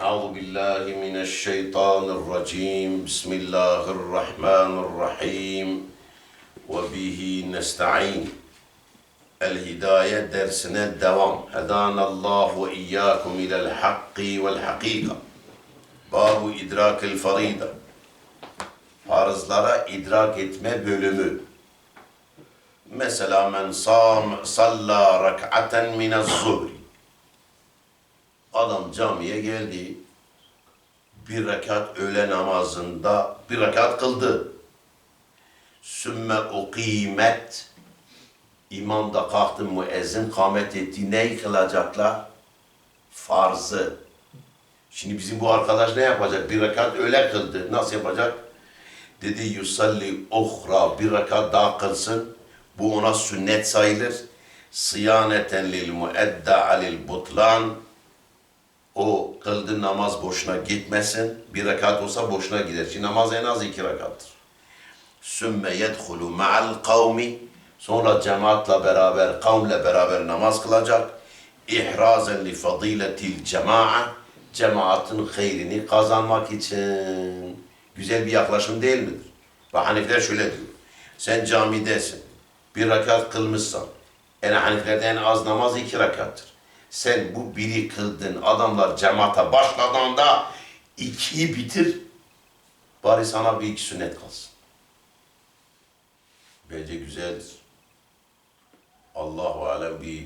أعوذ بالله من الشيطان الرجيم بسم الله الرحمن الرحيم وبه نستعين الهداية درسنا الدوام هدانا الله وإياكم إلى الحق والحقيقة باب إدراك الفريضة Farzlara idrak etme bölümü. Mesela men sam salla rak'aten minez zuhri. Adam camiye geldi. Bir rekat öğle namazında bir rekat kıldı. Sümme ukimet. İmam da kalktı müezzin kâmet etti. Neyi kılacaklar? Farzı. Şimdi bizim bu arkadaş ne yapacak? Bir rekat öğle kıldı. Nasıl yapacak? Dedi yusalli uhra bir rekat daha kılsın. Bu ona sünnet sayılır. Sıyaneten lil muedda lil butlan. O kıldığı namaz boşuna gitmesin. Bir rekat olsa boşuna gider. Şimdi namaz en az iki rekattır. Sümme yedhulu ma'al kavmi. Sonra cemaatle beraber, kavmle beraber namaz kılacak. İhrazen li fadiletil cema'a. Cemaatin hayrini kazanmak için. Güzel bir yaklaşım değil midir? Ve Hanifiler şöyle diyor. Sen camidesin. Bir rekat kılmışsan. Yani Hanifilerde en az namaz iki rekattır. Sen bu biri kıldın. Adamlar cemaate başladığında ikiyi bitir. Bari sana bir iki sünnet kalsın. Bence güzeldir. Allahu alem bir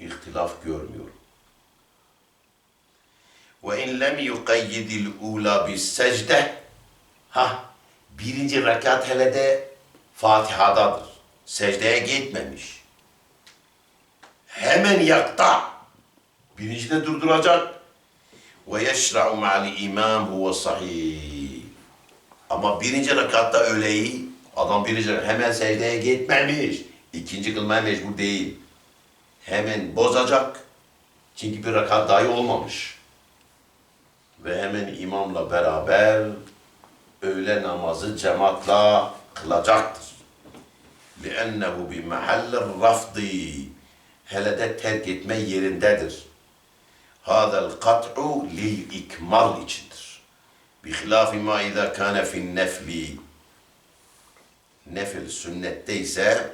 ihtilaf görmüyorum. Ve in lem yuqayyidil ula bis secde ha birinci rekat hele de Fatiha'dadır. Secdeye gitmemiş. Hemen yakta. Birinci de durduracak. Ve yeşra'u ma'al imam huve sahih. Ama birinci rekatta öğleyi adam birinci hemen secdeye gitmemiş. İkinci kılmaya mecbur değil. Hemen bozacak. Çünkü bir rekat dahi olmamış. Ve hemen imamla beraber öğle namazı cemaatla kılacaktır. لِأَنَّهُ بِمَحَلِّ الرَّفْضِ Hele de terk etme yerindedir. هَذَا الْقَطْعُ لِلْاِكْمَالِ içindir. بِخِلَافِ مَا اِذَا كَانَ فِي النَّفْلِ Nefil sünnette ise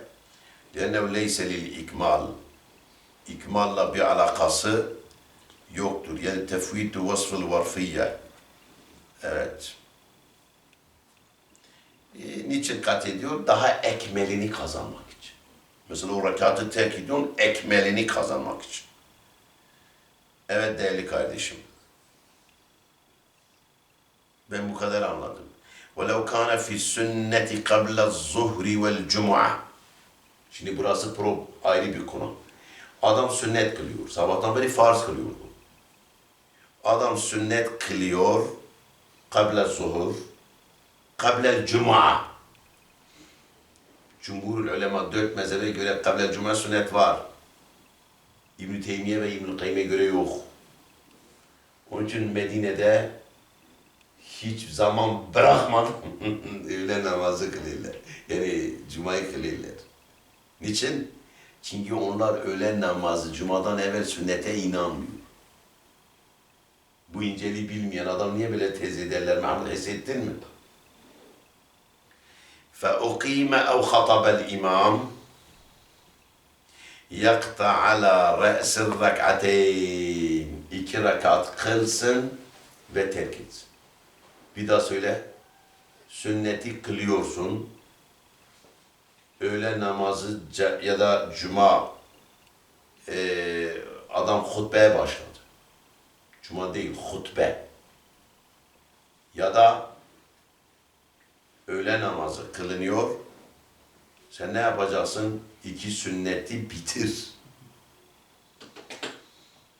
لِأَنَّهُ لَيْسَ لِلْاِكْمَالِ İkmalla bir alakası yoktur. Yani tefvitu vasfıl varfiyye. Evet. E, niçin kat ediyor? Daha ekmelini kazanmak için. Mesela o rekatı terk ediyorsun, ekmelini kazanmak için. Evet değerli kardeşim. Ben bu kadar anladım. وَلَوْ كَانَ فِي السُنَّةِ قَبْلَ الظُّهْرِ وَالْجُمُعَةِ Şimdi burası pro, ayrı bir konu. Adam sünnet kılıyor. Sabahtan beri farz kılıyor. Adam sünnet kılıyor. Kable zuhur. Kable cuma. Cumhurul ulema dört mezhebe göre kable cuma sünnet var. İbn-i Teymiye ve İbn-i Kayyim'e göre yok. Onun için Medine'de hiç zaman bırakmadan öğle namazı kılıyorlar. Yani cumayı kılıyorlar. Niçin? Çünkü onlar öğlen namazı cumadan evvel sünnete inanmıyor. Bu inceliği bilmeyen adam niye böyle tez ederler? Mahmud Esed'din mi? فَاُقِيمَ اَوْ خَطَبَ الْاِمَامِ yakta ala re'sir rak'ateyn. İki rekat kılsın ve terk etsin. Bir daha söyle. Sünneti kılıyorsun. Öğle namazı ya da cuma e, adam hutbeye başladı. Cuma değil, hutbe. Ya da öğle namazı kılınıyor sen ne yapacaksın? İki sünneti bitir.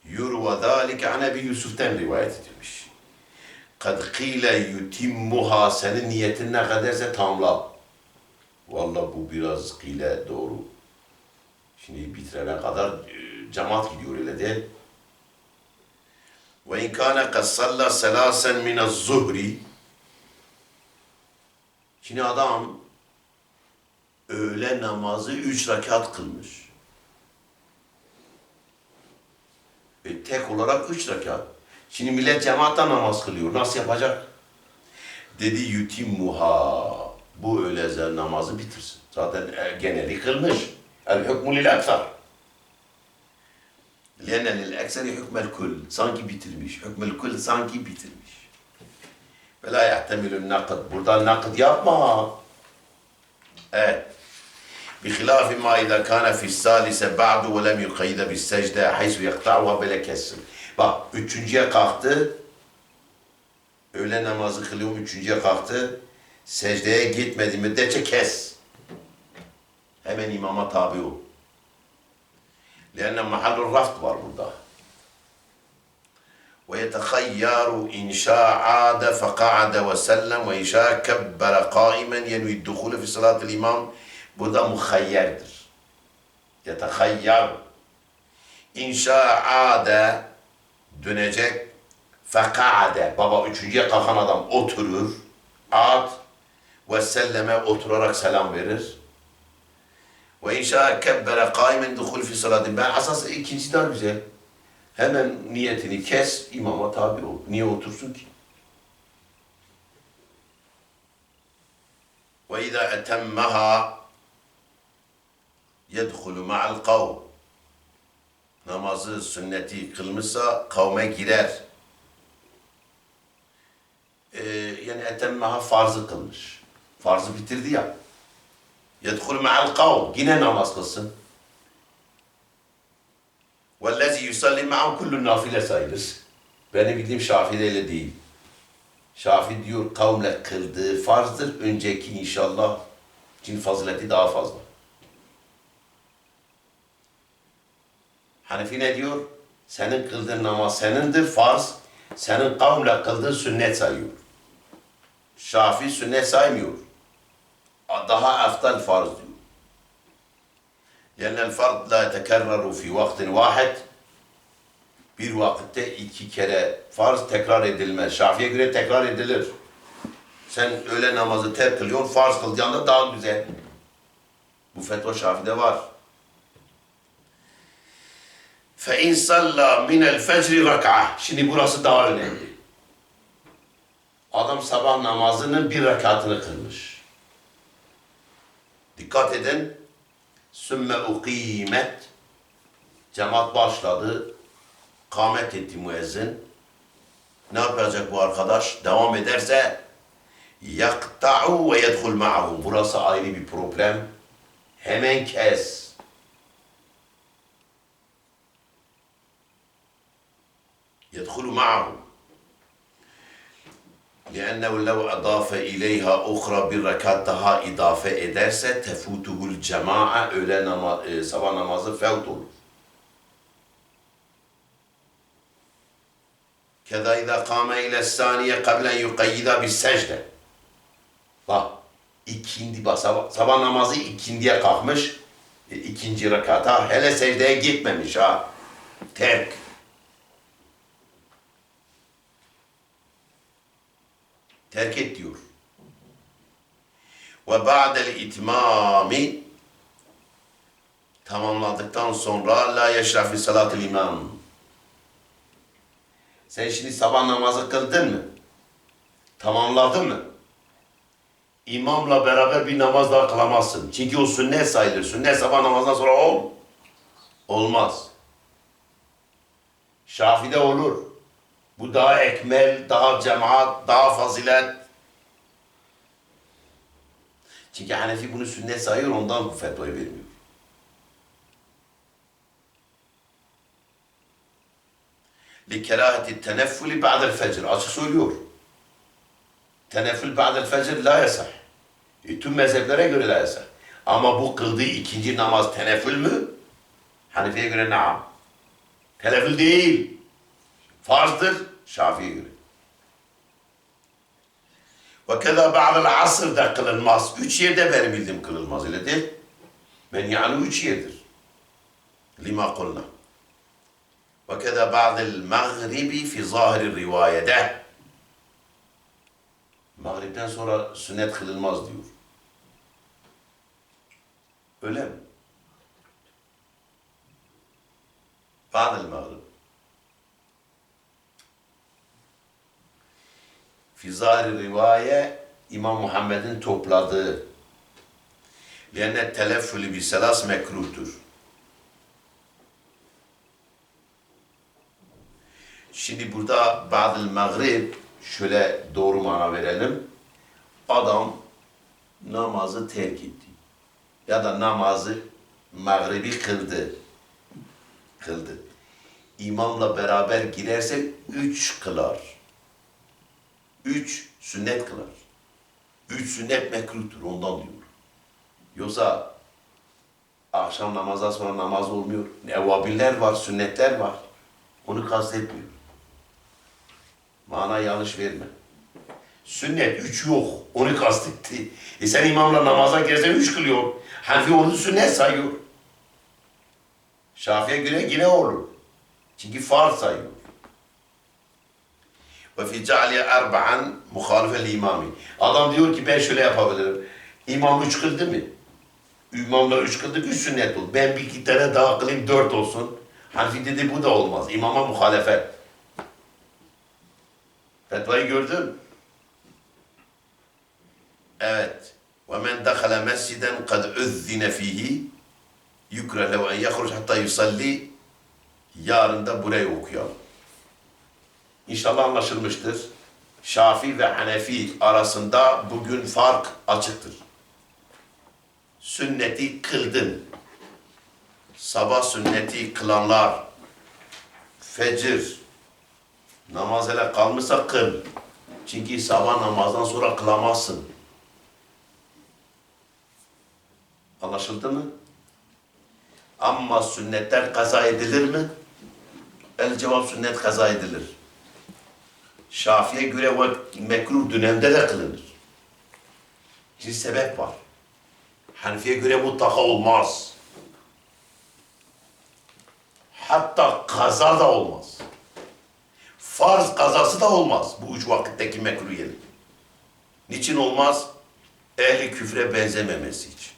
Yurva zâlike an Ebi Yusuf'ten rivayet edilmiş. Kad kîle yutimmuha senin niyetin ne kadarsa tamla. Vallahi bu biraz kîle doğru. Şimdi bitirene kadar e, cemaat gidiyor öyle değil. Ve in kana kad salla selasen min zuhri Şimdi adam öğle namazı üç rekat kılmış. E, tek olarak üç rekat. Şimdi millet cemaatle namaz kılıyor. Nasıl yapacak? Dedi yutimmuha. Bu öyle namazı bitirsin. Zaten e, geneli kılmış. El hükmü lil ekser. Lenne lil ekseri hükmel kul. Sanki bitirmiş. Hükmel kul sanki bitirmiş. Ve la yahtemilun nakd. Burada nakd yapma. Evet. بخلاف ما إذا كان في الثالثة بعد ولم يقيد بالسجدة حيث يقطعها böyle kessin. Bak üçüncüye kalktı. Öğle namazı kılıyorum üçüncüye kalktı. Secdeye gitmedi müddetçe kes. Hemen imama tabi ol. لأن محل الرفض var burada. ويتخير إن شاء عاد فقعد وسلم وإن شاء كبر قائما ينوي الدخول في صلاة الإمام bu da muhayyerdir. Yetehayyar. İnşaade dönecek fekade. Baba üçüncüye kalkan adam oturur. Ad ve selleme oturarak selam verir. Ve inşa kebbere kaimen duhul fi salatin. Ben asası ikincisi daha güzel. Hemen niyetini kes, imama tabi ol. Niye otursun ki? Ve izâ etemmeha yedhulu ma'al kavm. Namazı, sünneti kılmışsa kavme girer. Ee, yani etemmeha farzı kılmış. Farzı bitirdi ya. Yedhulu ma'al kavm. Yine namaz kılsın. وَالَّذِي يُسَلِّمْ مَعَهُ كُلُّ nafile sayılır. Benim bildiğim Şafii'de öyle değil. Şafii diyor kavmle kıldığı farzdır. Önceki inşallah cin fazileti daha fazla. Hanefi ne diyor? Senin kıldığın namaz senindir, farz. Senin kavle kıldığın sünnet sayıyor. Şafi sünnet saymıyor. Daha eftal farz diyor. Yani fard la tekerreru fi vaktin vahid. Bir vakitte iki kere farz tekrar edilmez. Şafi'ye göre tekrar edilir. Sen öğle namazı terk kılıyorsun, farz kılacağında daha güzel. Bu fetva Şafi'de var fe in salla minel fecri rak'a. Şimdi burası daha önemli. Adam sabah namazının bir rekatını kılmış. Dikkat edin. Sümme ukimet. Cemaat başladı. Kamet etti müezzin. Ne yapacak bu arkadaş? Devam ederse yakta'u ve yedhul ma'ahu. Burası ayrı bir problem. Hemen kes. يدخل معه لأنه لو أضاف إليها أخرى بالركعة daha idafe ederse tefutuhul cema'a öğle nama, e, sabah namazı fevt olur. كذا إذا قام إلى الثانية قبل أن يقيد بالسجدة. Bak ikindi bak sabah, sabah namazı ikindiye kalkmış. E, ikinci rekata hele secdeye gitmemiş ha. Terk. Terk et diyor. Ve ba'del itmami tamamladıktan sonra la yeşrafi salatul imam. Sen şimdi sabah namazı kıldın mı? Tamamladın mı? İmamla beraber bir namaz daha kılamazsın. Çünkü o sünnet sayılır. Sünnet sabah namazından sonra ol. Olmaz. Şafi'de olur. Bu daha ekmel, daha cemaat, daha fazilet. Çünkü Hanefi bunu sünnet sayıyor, ondan bu fetvayı vermiyor. لِكَرَاهَةِ التَّنَفُّلِ بَعْدَ الْفَجْرِ Açık söylüyor. Teneffül ba'del fecr la yasah. E, tüm mezheplere göre la yasah. Ama bu kıldığı ikinci namaz teneffül mü? Hanefi'ye göre naam. Teneffül değil. Farzdır Şafii'ye göre. Ve keda ba'del asr da kılınmaz. Üç yerde benim bildiğim kılınmaz öyle değil. Ben yani üç yerdir. Lima kulna. Ve keda ba'del mağribi fi zahiri rivayede. Mağribden sonra sünnet kılınmaz diyor. Öyle mi? Ba'del mağrib. Fizari rivaye İmam Muhammed'in topladığı. Lenne teleffülü bir selas mekruhtur. Şimdi burada Ba'dil Maghrib şöyle doğru mana verelim. Adam namazı terk etti. Ya da namazı Maghribi kıldı. Kıldı. İmamla beraber girerse üç kılar. Üç sünnet kılar. Üç sünnet mekruhtur ondan diyor. Yoksa akşam namazdan sonra namaz olmuyor. Nevabiller var, sünnetler var. Onu kastetmiyor. Mana yanlış verme. Sünnet üç yok. Onu kastetti. E sen imamla namaza girsen üç kılıyor. Hanefi onu sünnet sayıyor. Şafi'ye göre yine olur. Çünkü farz sayıyor Ve fi ceali erba'an muhalifel imami. Adam diyor ki ben şöyle yapabilirim. İmam üç kıldı mı? İmamla üç kıldık, üç sünnet oldu. Ben bir iki tane daha kılayım, dört olsun. Hanefi dedi bu da olmaz. İmama muhalefet. Fetvayı gördün. Evet. وَمَنْ دَخَلَ مَسْجِدًا قَدْ اُذِّنَ ف۪يهِ يُكْرَ لَوْ اَنْ يَخْرُجْ hatta yusalli Yarın da burayı okuyalım. İnşallah anlaşılmıştır. Şafi ve Hanefi arasında bugün fark açıktır. Sünneti kıldın. Sabah sünneti kılanlar, fecir, namaz hele kalmışsa kıl. Çünkü sabah namazdan sonra kılamazsın. Anlaşıldı mı? Ama sünnetler kaza edilir mi? El cevap sünnet kaza edilir. Şafi'ye göre vak- mekruh dönemde de kılınır. Bir sebep var. Hanefi'ye göre mutlaka olmaz. Hatta kaza da olmaz. Farz kazası da olmaz bu üç vakitteki mekruh yeri. Niçin olmaz? Ehli küfre benzememesi için.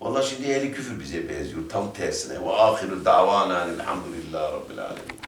Vallahi şimdi ehli küfür bize benziyor tam tersine. Ve ahiru davana elhamdülillahi rabbil alemin.